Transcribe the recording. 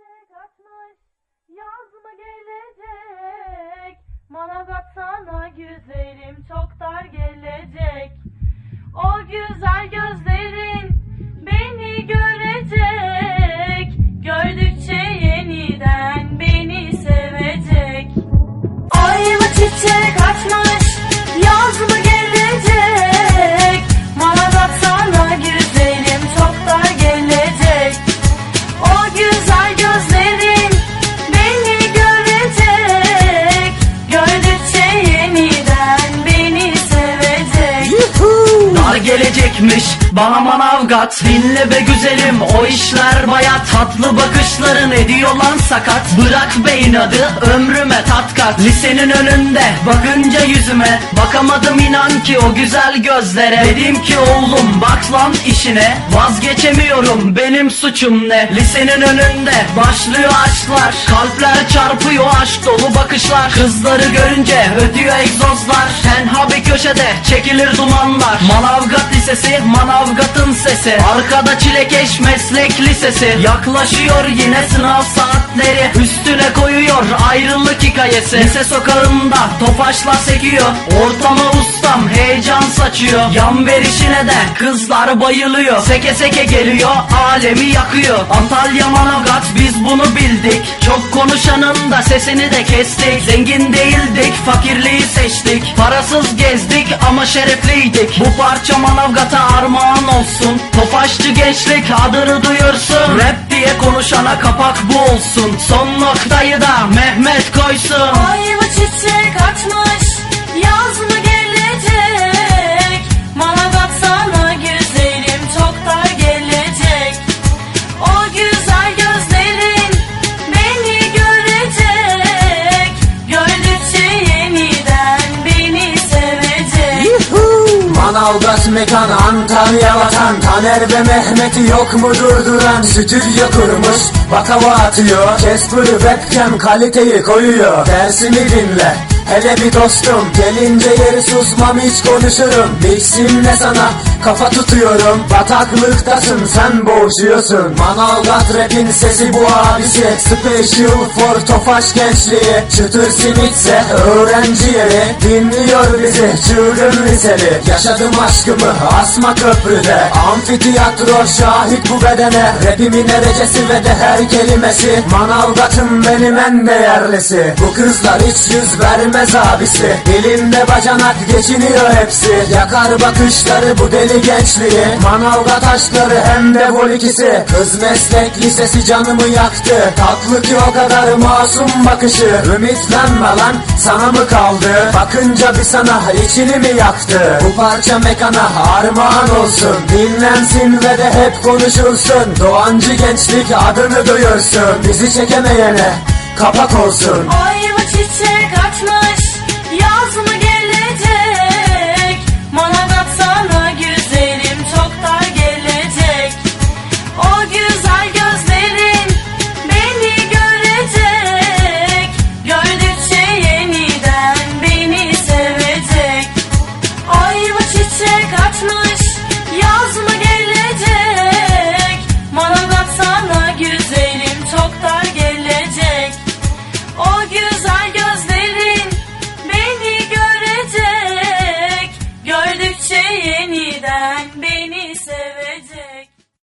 çiçek açmış, yaz mı gelecek? Manavgat sana güzelim gelecekmiş bana manavgat Dinle be güzelim. O işler baya Tatlı bakışların ediyor lan sakat. Bırak be inadı ömrüme tat kat. Lisenin önünde bakınca yüzüme. Bakamadım inan ki o güzel gözlere. Dedim ki oğlum bak lan işine. Vazgeçemiyorum benim suçum ne? Lisenin önünde başlıyor aşklar. Kalpler çarpıyor aşk dolu bakışlar. Kızları görünce ötüyor egzozlar. Tenha bir köşede çekilir dumanlar. Manavgat Lisesi Manavgat'ın sesi. Arkada çilekeş meslek lisesi. Yaklaşıyor yine sınav saatleri. Üstüne koyuyor ayrılık hikayesi. Lise sokağında topaçla sekiyor. Ortama ustam heyecan saçıyor. Yan verişine de kızlar bayılıyor. Seke seke geliyor alemi yakıyor. Antalya Manavgat biz bunu bildik. Çok konuşanın da sesini de kestik. Zengin değildik fakirliği seçtik. Parasız gezdik ama şerefliydik. Bu parça Manavgat'a armağan olsun. Tofaşçı gençlik adını duyursun. Rap diye konuşana kapak bu olsun. Son noktayı da Mehmet koysun. Ay mı çiçek açmış Manavgat mekan Antalya vatan. Taner ve Mehmet'i yok mu durduran? Stüdyo kurmuş bak hava atıyor Casper webcam kaliteyi koyuyor. Dersimi dinle Hele bir dostum. Gelince yeri susmam hiç konuşurum. Miximle sana kafa tutuyorum Bataklıktasın sen boğuşuyorsun Manavgat rapin sesi bu abisi. Special for Tofaş gençliği. Çıtır simitse öğrenci yeri Dinliyor bizi çılgın liseli. Yaşadım aşkımı asma köprüde. Amfiteyatro şahit bu bedene. Rapimin erecesi ve de her kelimesi. Manavgat'ın benim en değerlisi. Bu kızlar hiç yüz vermez abisi. Dilimde bacanak geçiniyor hepsi. Yakar bakışları bu deli gençliği Manavgat aşkları hem de vol ikisi. Kız meslek lisesi canımı yaktı. Tatlı ki o kadar masum bakışı. Ümitlenme lan sana mı kaldı? Bakınca bir sana içini mi yaktı? Bu parça mekana armağan olsun. Dinlensin ve de hep konuşulsun. Doğancı gençlik adını duyursun. Bizi çekemeyene kapak olsun. Ay mı çiçek mı